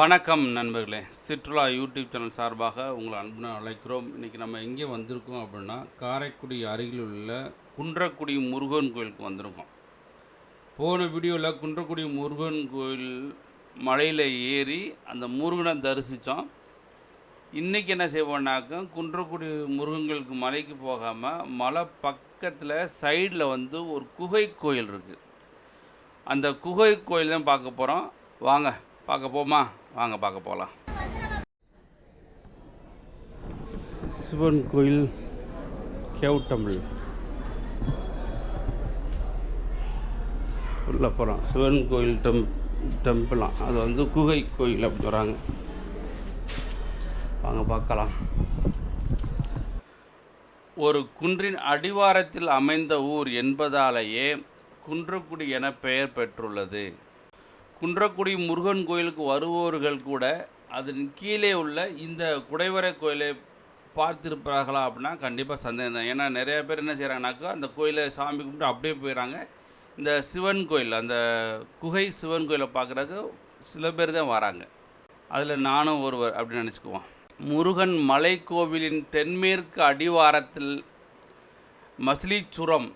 வணக்கம் நண்பர்களே. சிற்றுலா YouTube channel சார்பாக உங்களை அன்புடன் அழைக்கிறோம். இன்றைக்கி நம்ம எங்கே வந்திருக்கோம் அப்படின்னா காரைக்குடி அருகில் உள்ள குன்றக்குடி முருகன் கோயிலுக்கு வந்திருக்கோம். போன வீடியோவில் குன்றக்குடி முருகன் கோயில் மலையில் ஏறி அந்த முருகனை தரிசித்தோம் இன்றைக்கி என்ன செய்வோம்னாக்க குன்றக்குடி முருகன் கோயிலுக்கு மலைக்கு போகாமல் மலை பக்கத்தில் சைடில் வந்து ஒரு குகை கோயில் இருக்குது அந்த குகை கோயில் தான் பார்க்க போகிறோம் வாங்க. பார்க்க போமா? வாங்க பார்க்க போகலாம் சிவன் கோயில் கேவுட்டம்பிள் உள்ள போகிறோம் சிவன் கோயில் டெம் டெம்பிளாம் அது வந்து குகை கோயில் அப்படி சொல்கிறாங்க வாங்க பார்க்கலாம். ஒரு குன்றின் அடிவாரத்தில் அமைந்த ஊர் என்பதாலேயே குன்றக்குடி என பெயர் பெற்றுள்ளது. குன்றக்குடி முருகன் கோயிலுக்கு வருபவர்கள் கூட அதன் கீழே உள்ள இந்த குடைவரை கோயிலை பார்த்திருப்பார்களா அப்படின்னா கண்டிப்பாக சந்தேகம் தான். ஏன்னா நிறைய பேர் என்ன செய்கிறாங்கனாக்கா அந்த கோயிலை சாமி கும்பிட்டு அப்படியே போயிடறாங்க இந்த சிவன் கோயில் அந்த குகை சிவன் கோயிலை பார்க்குறதுக்கு சில பேர் தான் வராங்க. அதில் நானும் ஒருவர் அப்படின்னு நினச்சிக்குவோம். முருகன் மலைக்கோவிலின் தென்மேற்கு அடிவாரத்தில் மசிலிச்சுரம்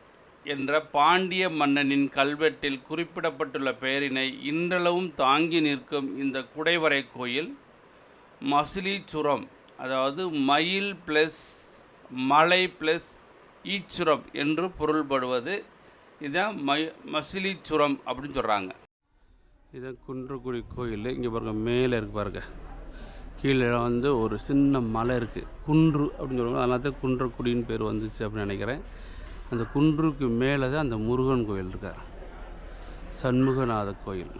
என்ற பாண்டிய மன்னனின் கல்வெட்டில் குறிப்பிடப்பட்டுள்ள பெயரினை இன்றளவும் தாங்கி நிற்கும் இந்த குடைவரை கோயில் மசிலிச்சுரம் அதாவது மயில் ப்ளஸ் மலை ப்ளஸ் ஈச்சுரம் என்று பொருள்படுவது. இதான் மை மசிலிச்சுரம் அப்படின்னு சொல்கிறாங்க இதான் குன்றக்குடி கோயில். இங்கே பாருங்க மேலே இருக்கு பாருங்க. கீழே வந்து ஒரு சின்ன மலை இருக்குது குன்று அப்படின்னு சொல்லுவாங்க. அதனால தான் குன்றக்குடின்னு பேர் வந்துச்சு அப்படின்னு நினைக்கிறேன். அந்த குன்றுக்கு மேலே தான் அந்த முருகன் கோயில் இருக்கார். சண்முகநாத கோயில்.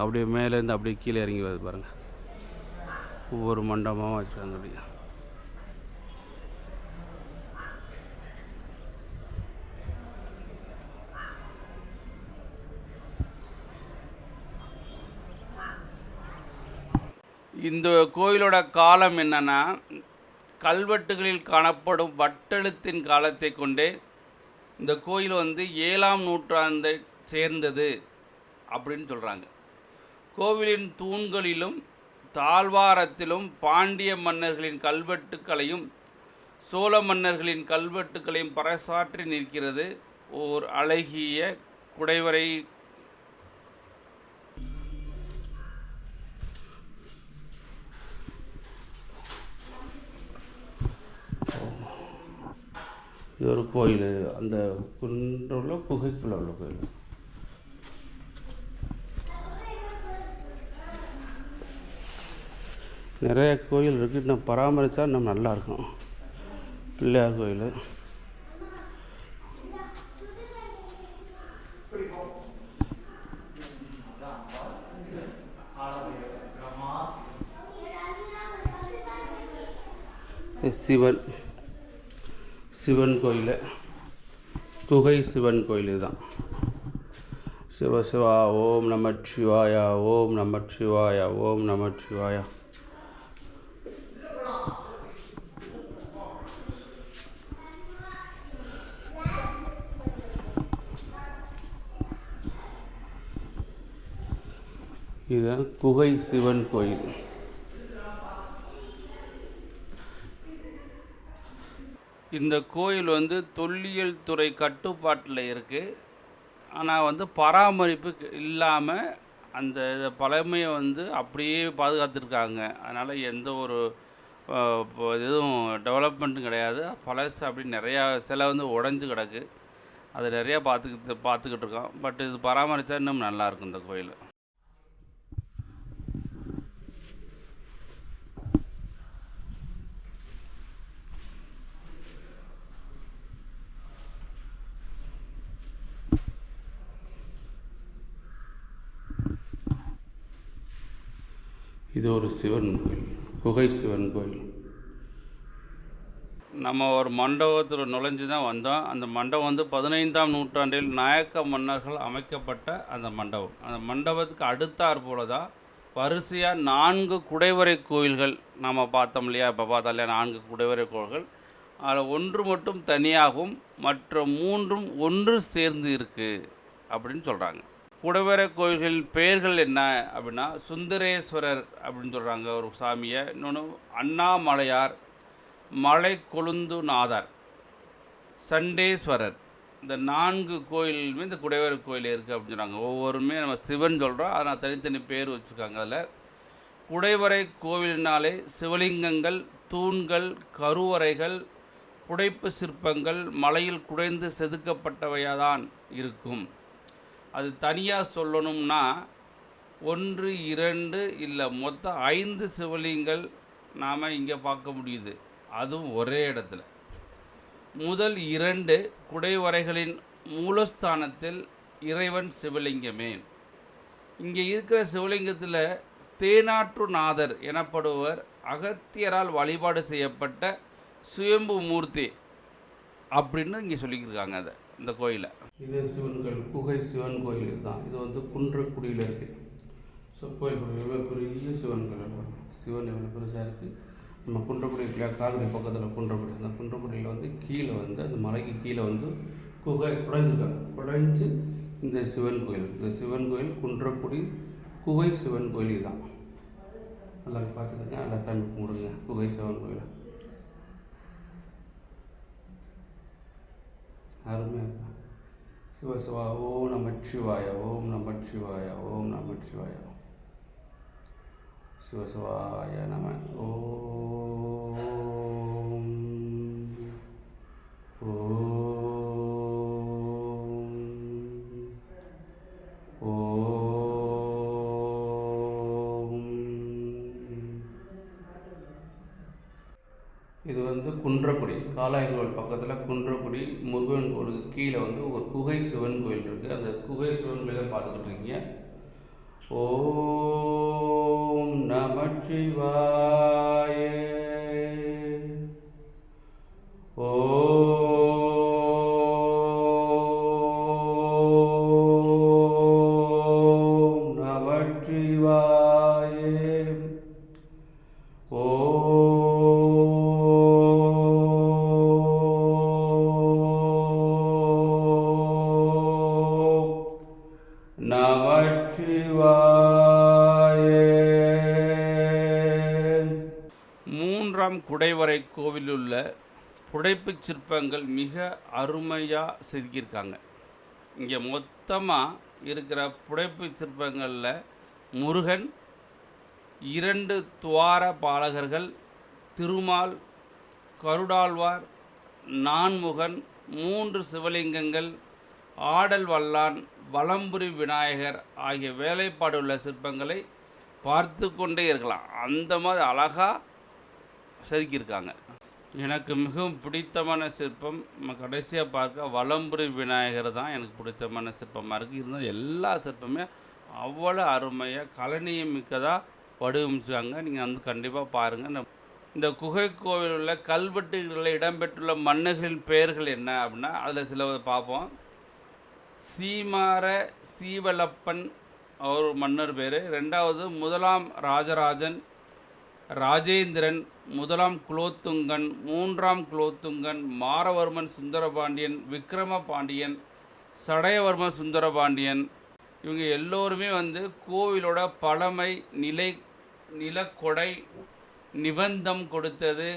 அப்படியே மேலேருந்து அப்படியே கீழே இறங்கி வருது பாருங்கள் ஒவ்வொரு மண்டபமாக வச்சுருக்காங்க அப்படியே. இந்த கோயிலோட காலம் என்னென்னா கல்வெட்டுகளில் காணப்படும் வட்டெழுத்தின் காலத்தை கொண்டே இந்த கோயில் வந்து ஏழாம் நூற்றாண்டை சேர்ந்தது அப்படின்னு சொல்கிறாங்க கோவிலின் தூண்களிலும் தாழ்வாரத்திலும் பாண்டிய மன்னர்களின் கல்வெட்டுக்களையும் சோழ மன்னர்களின் கல்வெட்டுக்களையும் பறைசாற்றி நிற்கிறது ஓர் அழகிய குடைவரை இது ஒரு கோயில் அந்த குன்றுள்ள குகைக்குள்ள உள்ள கோயில். நிறைய கோயில் இருக்குது இன்னும் பராமரித்தா இன்னும் நல்லாயிருக்கும் பிள்ளையார் கோயில். சிவன். சிவன் கோயில். குகை சிவன் கோயில் இதுதான். சிவ சிவா ஓம் நம சிவாயா ஓம் நம சிவாயா ஓம் நம சிவாயா இதுதான் குகை சிவன் கோயில். இந்த கோயில் வந்து தொல்லியல் துறை கட்டுப்பாட்டில் இருக்குது ஆனால் வந்து பராமரிப்பு இல்லாமல் அந்த இதை பழமையை வந்து அப்படியே பாதுகாத்துருக்காங்க. அதனால் எந்த ஒரு இதுவும் எதுவும் டெவலப்மெண்ட்டும் கிடையாது. பழசு அப்படி நிறையா சிலை வந்து உடஞ்சி கிடக்கு. அது நிறையா பார்த்துக்கிட்டு பார்த்துக்கிட்டு இருக்கோம். பட் இது பராமரித்தா இன்னும் நல்லாயிருக்கும் இந்த கோயில். இது ஒரு சிவன் கோயில் குகை சிவன் கோயில். நம்ம ஒரு மண்டபத்தில் நுழைஞ்சு தான் வந்தோம். அந்த மண்டபம் வந்து பதினைந்தாம் நூற்றாண்டில் நாயக்க மன்னர்கள் அமைக்கப்பட்ட அந்த மண்டபம். அந்த மண்டபத்துக்கு அடுத்தாற் போல தான் வரிசையாக நான்கு குடைவரை கோயில்கள் நம்ம பார்த்தோம் இல்லையா? இப்போ பார்த்தோம் இல்லையா? நான்கு குடைவரை கோயில்கள். அதில் ஒன்று மட்டும் தனியாகவும் மற்ற மூன்றும் ஒன்று சேர்ந்து இருக்குது அப்படின்னு சொல்கிறாங்க குடவர கோயில்களின் பெயர்கள் என்ன அப்படின்னா சுந்தரேஸ்வரர் அப்படின்னு சொல்கிறாங்க ஒரு சாமியை. இன்னொன்று அண்ணாமலையார் மலை கொழுந்துநாதர் சண்டேஸ்வரர். இந்த நான்கு கோயிலுமே இந்த குடைவர கோயில் இருக்குது அப்படின்னு சொல்கிறாங்க ஒவ்வொருமே நம்ம சிவன் சொல்கிறோம் ஆனால் தனித்தனி பேர் வச்சுருக்காங்க அதில். குடைவரை கோவிலினாலே சிவலிங்கங்கள் தூண்கள் கருவறைகள் புடைப்பு சிற்பங்கள் மலையில் குடைந்து செதுக்கப்பட்டவையாதான் இருக்கும். அது தனியாக சொல்லணும்னா ஒன்று இரண்டு இல்லை மொத்தம் ஐந்து சிவலிங்கங்கள் நாம் இங்கே பார்க்க முடியுது. அதுவும் ஒரே இடத்துல. முதல் இரண்டு குடைவரைகளின் மூலஸ்தானத்தில் இறைவன் சிவலிங்கமே. இங்கே இருக்கிற சிவலிங்கத்தில் தேனாற்றுநாதர் எனப்படுவர் அகத்தியரால் வழிபாடு செய்யப்பட்ட சுயம்பு மூர்த்தி. அப்படின்னு இங்கே சொல்லியிருக்காங்க அதை இந்த கோயிலை. இது சிவன் கோயில் குகை சிவன் கோயில் தான் இது வந்து குன்றக்குடியில் இருக்குது ஸோ கோயில் எவ்வளோ பெரிய சிவன் கோயில் சிவன் எவ்வளோ பெருசாக இருக்குது நம்ம குன்றக்குடி இல்லையா? காவிரி பக்கத்தில் குன்றக்குடி. அந்த குன்றக்குடியில் வந்து கீழே வந்து அந்த மலைக்கு கீழே வந்து குகை குடைஞ்சிருக்காங்க. குடைஞ்சு இந்த சிவன் கோயில். இந்த சிவன் கோயில் குன்றக்குடி குகை சிவன் கோயில் தான் நல்லா பார்த்துக்கங்க நல்லா சாமி கும்பிடுங்க. குகை சிவன் கோயிலை. அருமையாக சிவ சிவா ஓம் நமச்சிவாய ஓம் நமச்சிவாய ஓம் நமச்சிவாய. சிவ சிவாய நம ஓம். ஓ குன்றக்குடி காலாயங்கோவில் பக்கத்தில் குன்றக்குடி முருகன் கோயிலுக்கு கீழே வந்து ஒரு குகை சிவன் கோயில் இருக்குது அந்த குகை சிவன் கோயிலை பார்த்துக்கிட்டு இருக்கீங்க. ஓம் நமச்சிவாய ஓ மூன்றாம் குடைவரை கோவிலுள்ள புடைப்புச் சிற்பங்கள் மிக அருமையாக செதுக்கியிருக்காங்க. இங்கே மொத்தமாக இருக்கிற புடைப்புச் சிற்பங்களில் முருகன் இரண்டு துவார பாலகர்கள் திருமால் கருடாழ்வார் நான்முகன் மூன்று சிவலிங்கங்கள் ஆடல் வல்லான் வலம்புரி விநாயகர் ஆகிய வேலைப்பாடுள்ள சிற்பங்களை பார்த்து கொண்டே இருக்கலாம். அந்த மாதிரி அழகாக செதுக்கியிருக்காங்க. எனக்கு மிகவும் பிடித்தமான சிற்பம் நம்ம கடைசியாக பார்க்க வலம்புரி விநாயகர் தான் எனக்கு பிடித்தமான சிற்பமாக இருக்குது இருந்தால் எல்லா சிற்பமே அவ்வளோ அருமையாக கலனியம் மிக்கதாக வடிவமைச்சிருக்காங்க. நீங்கள் வந்து கண்டிப்பாக பாருங்கள் இந்த- குகை கோவில் உள்ள கல்வெட்டுகளில் இடம்பெற்றுள்ள மன்னர்களின் பெயர்கள் என்ன அப்படின்னா அதில் சில பார்ப்போம். சீமார சீவலப்பன் அவர் மன்னர் பேர். ரெண்டாவது முதலாம் ராஜராஜன் ராஜேந்திரன் முதலாம் குலோத்துங்கன் மூன்றாம் குலோத்துங்கன் மாரவர்மன் சுந்தரபாண்டியன் விக்ரம பாண்டியன் சடையவர்மன் சுந்தரபாண்டியன். இவங்க எல்லோருமே வந்து கோவிலோட பழமை நிலை நிலக்கொடை நிபந்தம் கொடுத்தது.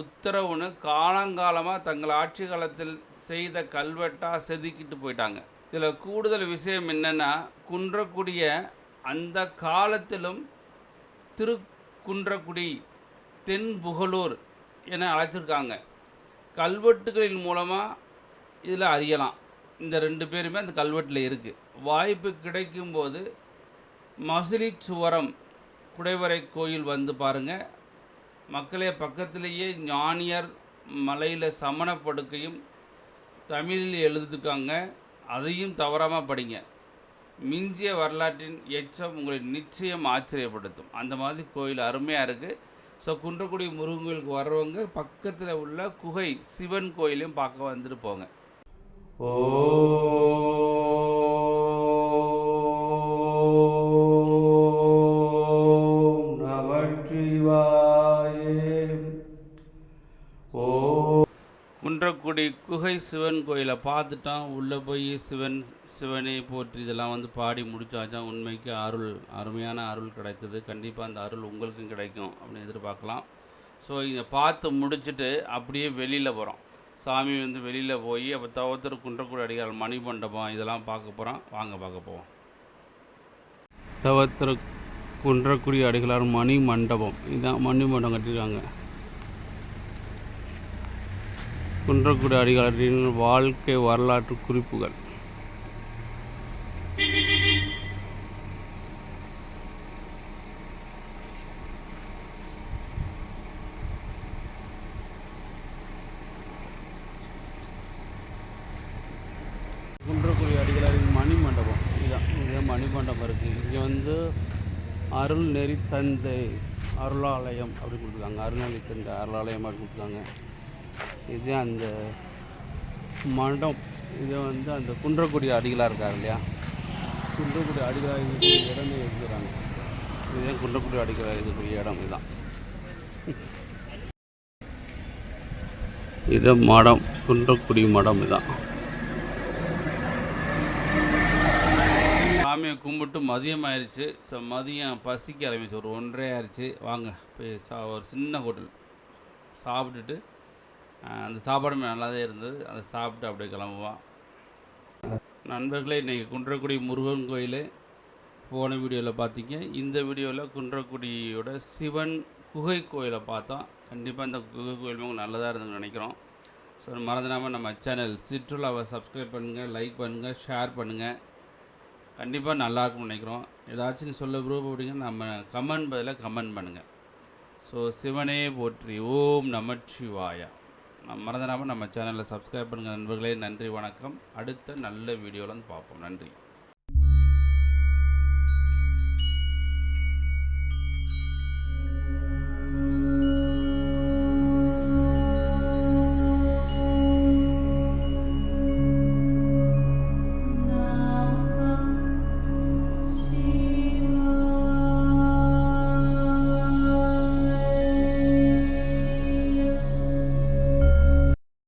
உத்தரவுன்னு காலங்காலமாக தங்கள் ஆட்சி காலத்தில் செய்த கல்வெட்டாக செதுக்கிட்டு போயிட்டாங்க. இதில் கூடுதல் விஷயம் என்னென்னா குன்றக்கூடிய அந்த காலத்திலும் திரு குன்றக்குடி தென் புகழூர் என அழைச்சிருக்காங்க. கல்வெட்டுகளின் மூலமாக இதில் அறியலாம். இந்த ரெண்டு பேருமே அந்த கல்வெட்டில் இருக்குது வாய்ப்பு கிடைக்கும்போது மசிலி சுவரம் குடைவரை கோயில் வந்து பாருங்கள் மக்களே பக்கத்திலேயே ஞானியர் மலையில் சமணப்படுக்கையும் தமிழில் எழுதிருக்காங்க. அதையும் தவறாமல் படிங்க. மிஞ்சிய வரலாற்றின் எச்சம் உங்களை நிச்சயம் ஆச்சரியப்படுத்தும். அந்த மாதிரி கோயில் அருமையாக இருக்குது ஸோ குன்றக்குடி முருகன் கோயிலுக்கு வர்றவங்க பக்கத்தில் உள்ள குகை சிவன் கோயிலையும் பார்க்க வந்துட்டு போங்க. ஓ குகை சிவன் கோயிலை பார்த்துட்டான். உள்ளே போய் சிவன் சிவனை போற்றி இதெல்லாம் வந்து பாடி முடிச்சாச்சா? உண்மைக்கு அருள் அருமையான அருள் கிடைத்தது. கண்டிப்பாக அந்த அருள் உங்களுக்கும் கிடைக்கும் அப்படின்னு எதிர்பார்க்கலாம். ஸோ இங்கே பார்த்து முடிச்சுட்டு அப்படியே வெளியில் போகிறோம் சாமி வந்து வெளியில் போய் அப்போ தவத்தர் குன்றக்குடி அடிகால் மணிமண்டபம் இதெல்லாம் பார்க்க போகிறோம் வாங்க பார்க்க போவோம். தவத்திர குன்றக்குடி அடிகளார் மணி மண்டபம் இதுதான் மணி மண்டபம் கட்டியிருக்காங்க. குன்றக்குடி அடிகளாரின் வாழ்க்கை வரலாற்று குறிப்புகள். குன்றக்குடி அடிகளாரின் மணி மண்டபம் இதுதான் இங்கே மணி மண்டபம் இருக்குது இங்கே வந்து அருள் நெறி தந்தை அருளாலயம் அப்படின்னு கொடுத்துருக்காங்க. அருள்நெறி தந்தை அருளாலயம் அப்படின்னு கொடுத்துருக்காங்க. இது அந்த மடம் இது வந்து அந்த குன்றக்குடி அடிகளாக இருக்கார் இல்லையா? குன்றக்குடி அடிகளாக இருக்கக்கூடிய இடமே இருக்கிறாங்க இதுதான் குன்றக்குடி அடிகளாக இருக்கக்கூடிய இடம் இதுதான். இது மடம் குன்றக்குடி மடம் இதுதான். சாமியை கும்பிட்டு மதியம் ஆயிடுச்சு ஸோ மதியம் பசிக்க ஆரம்பிச்சு. ஒரு ஒன்றரை ஆயிடுச்சு வாங்க போய் சா ஒரு சின்ன ஹோட்டல். சாப்பிட்டுட்டு அந்த சாப்பாடும் தான் இருந்தது. அதை சாப்பிட்டு அப்படியே கிளம்புவோம். நண்பர்களே இன்றைக்கி குன்றக்குடி முருகன் கோயில். போன வீடியோவில் பார்த்தீங்க இந்த வீடியோவில் குன்றக்குடியோட சிவன் குகை கோயிலை பார்த்தோம். கண்டிப்பாக இந்த குகை கோயில் உங்களுக்கு நல்லதாக இருந்துன்னு நினைக்கிறோம். ஸோ மறந்துடாமல் நம்ம சேனல் சிற்றுலாவை சப்ஸ்கிரைப் பண்ணுங்கள் லைக் பண்ணுங்கள் ஷேர் பண்ணுங்கள் கண்டிப்பாக நல்லாயிருக்கும்னு நினைக்கிறோம். ஏதாச்சும் சொல்ல ப்ரூப் அப்படிங்க நம்ம கமெண்ட் பதிலாக கமெண்ட் பண்ணுங்கள் ஸோ சிவனே போற்றி ஓம் நமச்சிவாயா. நம் மறந்துடாமல் நம்ம சேனலில் சப்ஸ்கிரைப் பண்ணுங்கள் நண்பர்களே. நன்றி வணக்கம். அடுத்த நல்ல வீடியோவில் வந்து பார்ப்போம். நன்றி.